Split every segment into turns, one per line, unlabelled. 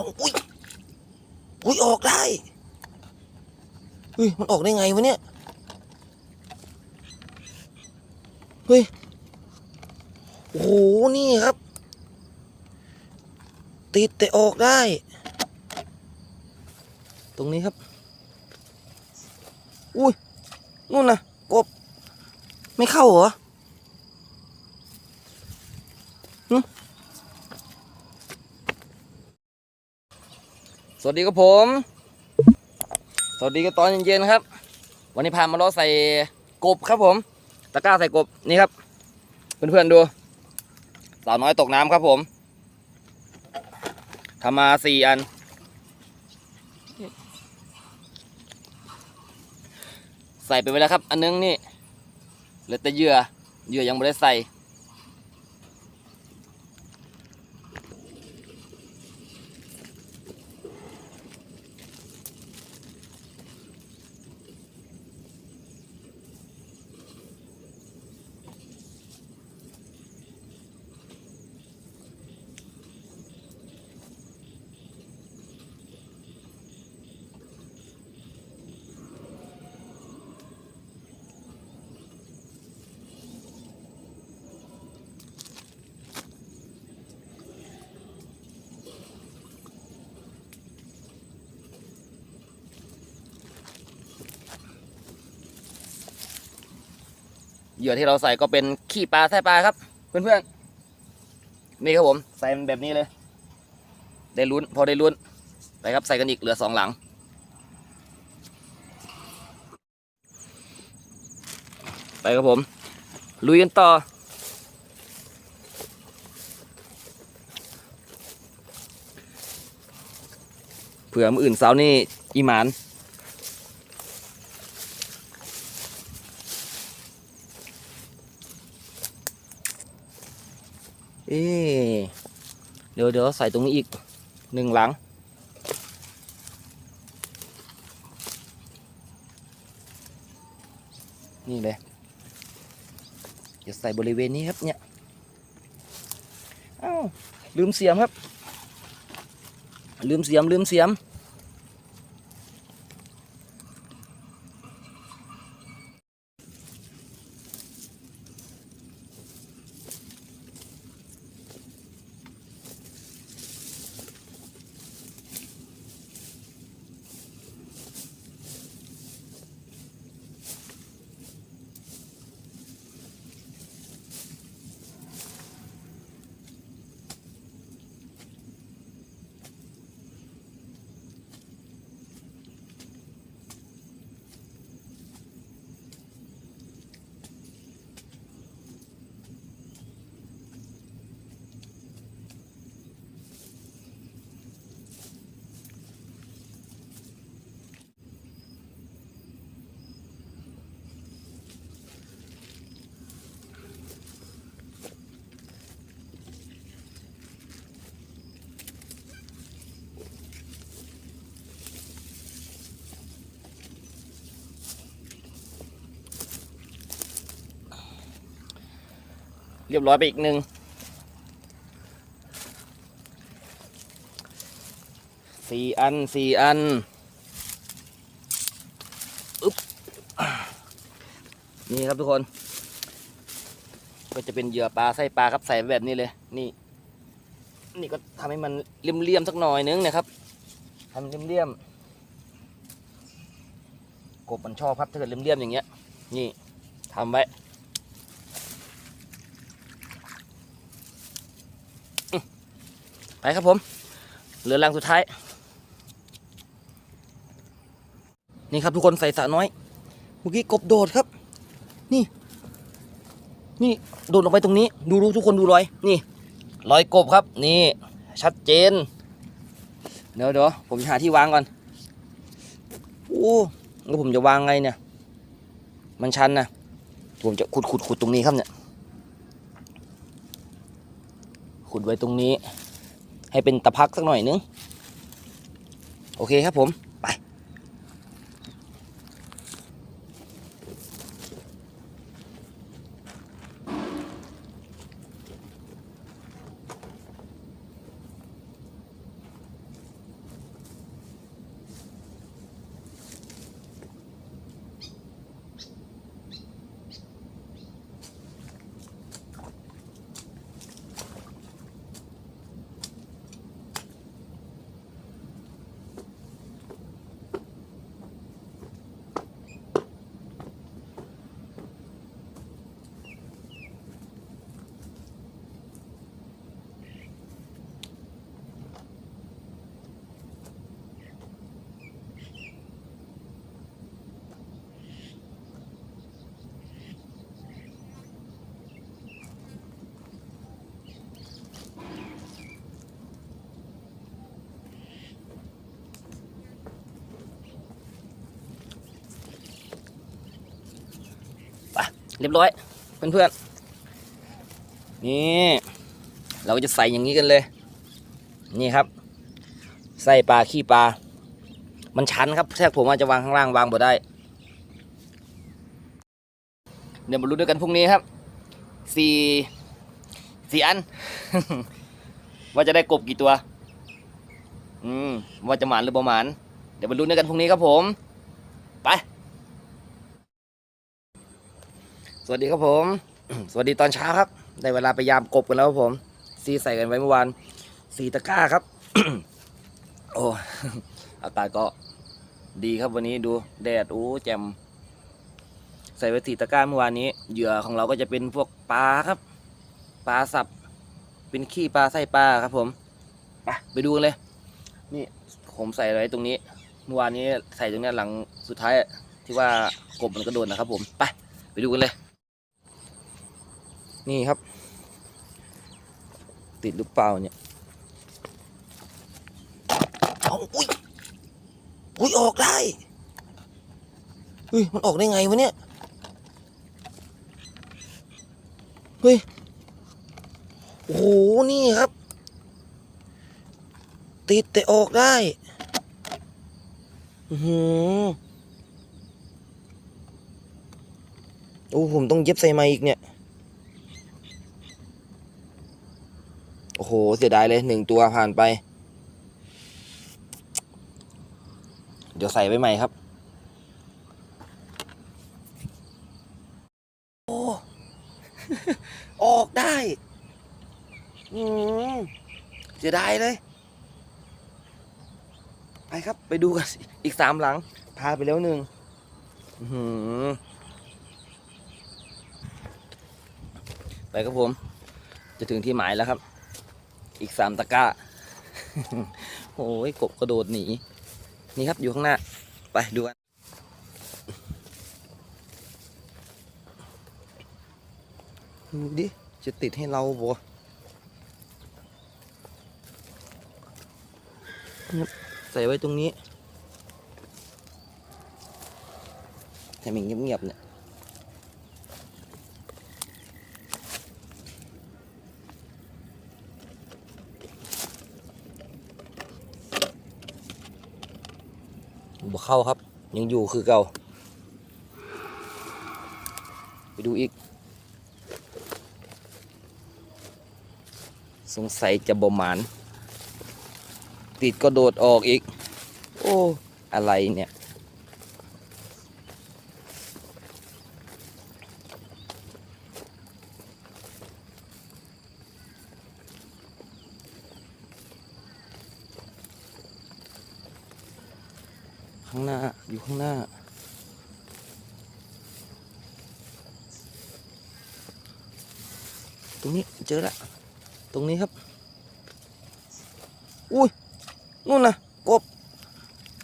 อาอุ้ยอุ้ยออกได้เฮ้ยมันออกได้ไงวะเนี่ยเฮ้ยโอ้โหนี่ครับ ติดแต่ออกได้ ตรงนี้ครับ อุ้ยนู่นนะกบ ไม่เข้าเหรอ สวัสดีครับผม สวัสดีก็ตอนเย็นๆครับ วันนี้พามาล้อใส่กบครับผม ตะกร้าใส่กบนี่ครับ เพื่อนๆดูสาวน้อยตกน้ำครับผมทำมาสี่อัน ใส่ไปไว้แล้วครับ อันนึงนี่เหลือแต่เหยื่อเหยื่อยังไม่ได้ใส่ เหยื่อที่เราใส่ก็เป็นขี้ปลาไส้ปลาครับ เพื่อนๆนี่ครับผม ใส่มันแบบนี้เลย ได้ลุ้น พอได้ลุ้นไปครับใส่กันอีกเหลือสองหลัง ไปครับผม ลุยกันต่อเผื่อมืออื่นเสานี่อีหมาน เอ๊เดี๋ยวเดี๋ยวใส่ตรงนี้อีกหนึ่งหลัง นี่เลยจะใส่บริเวณนี้ครับเนี่ยอ้าวลืมเสียมครับ ลืมเสียมลืมเสียม เรียบร้อยไปอีกหนึ่งสี่อันสี่อันอึ๊บนี่ครับทุกคน ก็จะเป็นเหยื่อปลาไส้ปลาครับใส่แบบนี้เลย นี่ นี่ก็ทำให้มันเลี่ยมๆสักหน่อยนึงนะครับทำเลี่ยมๆกบมันชอบครับถ้าเกิดเลี่ยมๆอย่างเงี้ย นี่ทำไว้ ไปครับผม เหลือรังสุดท้าย นี่ครับทุกคนใส่สระน้อย เมื่อกี้กบโดดครับ นี่ นี่โดดลงไปตรงนี้ ดูดูทุกคนดูรอย นี่ รอยกบครับ นี่ ชัดเจน เดี๋ยวเดี๋ยวผมหาที่วางก่อน โอ้แล้วผมจะวางไงเนี่ย มันชันนะผมจะขุดขุดขุดตรงนี้ครับเนี่ย ขุดไว้ตรงนี้ ให้เป็นตะพักสักหน่อยนึง โอเคครับผม ไป เรียบร้อยเพื่อนๆนี่เราก็จะใส่อย่างนี้กันเลย นี่ครับ ใส่ปลาขี้ปลา มันชันครับแทกผมอาจจะวางข้างล่างวางบ่ได้เดี๋ยวมาลุ้นด้วยกันพรุ่งนี้ครับสี่สี่อัน ว่าจะได้กบกี่ตัว อืม ว่าจะหมานหรือประมาณเดี๋ยวมาลุ้นด้วยกันพรุ่งนี้ครับผม ไป ส วัสดีครับผม สวัสดีตอนเช้าครับ ได้เวลาไปยามกบกันแล้วครับผม ซีใส่กันไว้เมื่อวานสีตะกร้าครับ โอ้อากาศก็ดีครับวันนี้ดูแดดโอ้แจ่มใส่ไว้สีตะกร้าเมื่อวานนี้ เหยื่อของเราก็จะเป็นพวกปลาครับ ปลาสับ เป็นขี้ปลาไส้ปลาครับ ผมไปไปดูกันเลย นี่ผมใส่ไว้ตรงนี้ เมื่อวานนี้ใส่ตรงนี้หลังสุดท้ายที่ว่ากบมันก็โดนนะครับ ผมไปไปดูกันเลย นี่ครับ ติดหรือเปล่าเนี่ยเอาอุ้ยอุ้ยออกได้เฮ้ยมันออกได้ไงวะเนี่ยเฮ้ยโอ้โหนี่ครับ ติดแต่ออกได้อือหือโอ้ผมต้องเย็บใส่มาอีกเนี่ย โอ้โห เสียดายเลยหนึ่งตัวผ่านไป เดี๋ยวใส่ไว้ใหม่ครับ โอ้ ออกได้อืมเสียดายเลย ไปครับไปดูกันอีกสามหลัง พาไปแล้วหนึ่งไปครับผม จะถึงที่หมายแล้วครับ อีกสามตะกร้าโอ้ยกบกระโดดหนีนี่ครับอยู่ข้างหน้า ไปดูกันดูดิ จะติดให้เราบ่เนี่ยใส่ไว้ตรงนี้ ให้มันเงียบๆเนี่ย บเข้าครับ ยังอยู่คือเก่า ไปดูอีก สงสัยจะบ่หมาน ติดก็โดดออกอีก โอ้ อะไรเนี่ยางหน้า อยู่ข้างหน้า ตรงนี้เจอละ ตรงนี้ครับ อุ้ย นู่นนะกบ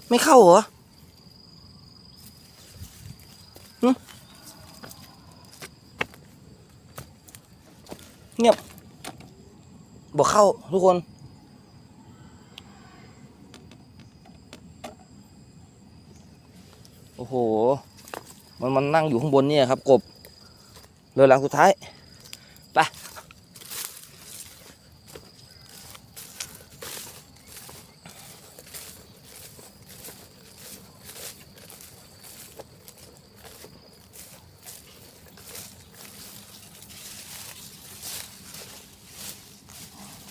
ไม่เข้าเหรอเงียบบอกเข้าทุกคน โอ้โห มันมันนั่งอยู่ข้างบนเนี่ยครับ กบเรือหลังสุดท้าย ไป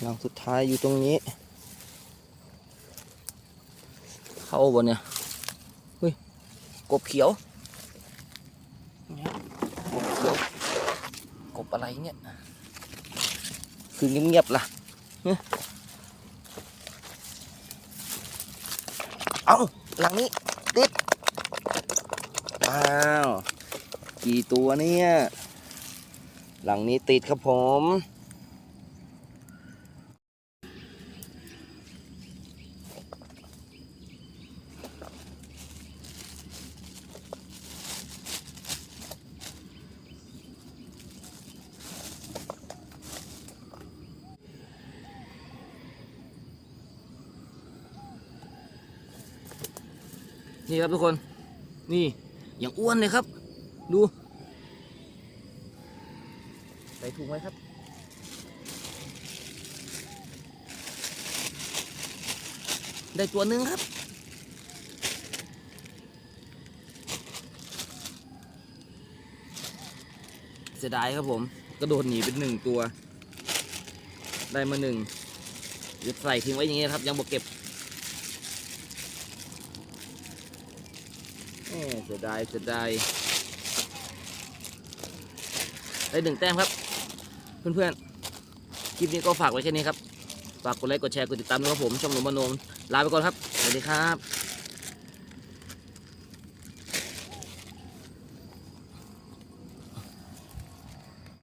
หลังสุดท้ายอยู่ตรงนี้ เข้าบนเนี่ย กบเขียวกบเขียวกบอะไรเนี่ย คือเงียบๆล่ะเนี่ยเอาหลังนี้ ติดอ้าว กี่ตัวเนี่ย หลังนี้ติดครับผม นี่ครับทุกคน นี่อย่างอ้วนเลยครับ ดูถุงไว้ครับ ได้ตัวหนึ่งครับ เสียดายครับผม กระโดดหนีเป็นหนึ่งตัว ได้มาหนึ่งใส่ทิ้งไว้อย่างนี้ครับ ยังบอกเก็บแหม่ เสียดายเสียดายได้หนึ่งแต้มครับ เพื่อนๆ คลิปนี้ก็ฝากไว้แค่นี้ครับ ฝากกดไลค์ กดแชร์ กดติดตามด้วยครับผม ช่องหนุ่มมโนมลาไปก่อนครับ สวัสดีครับ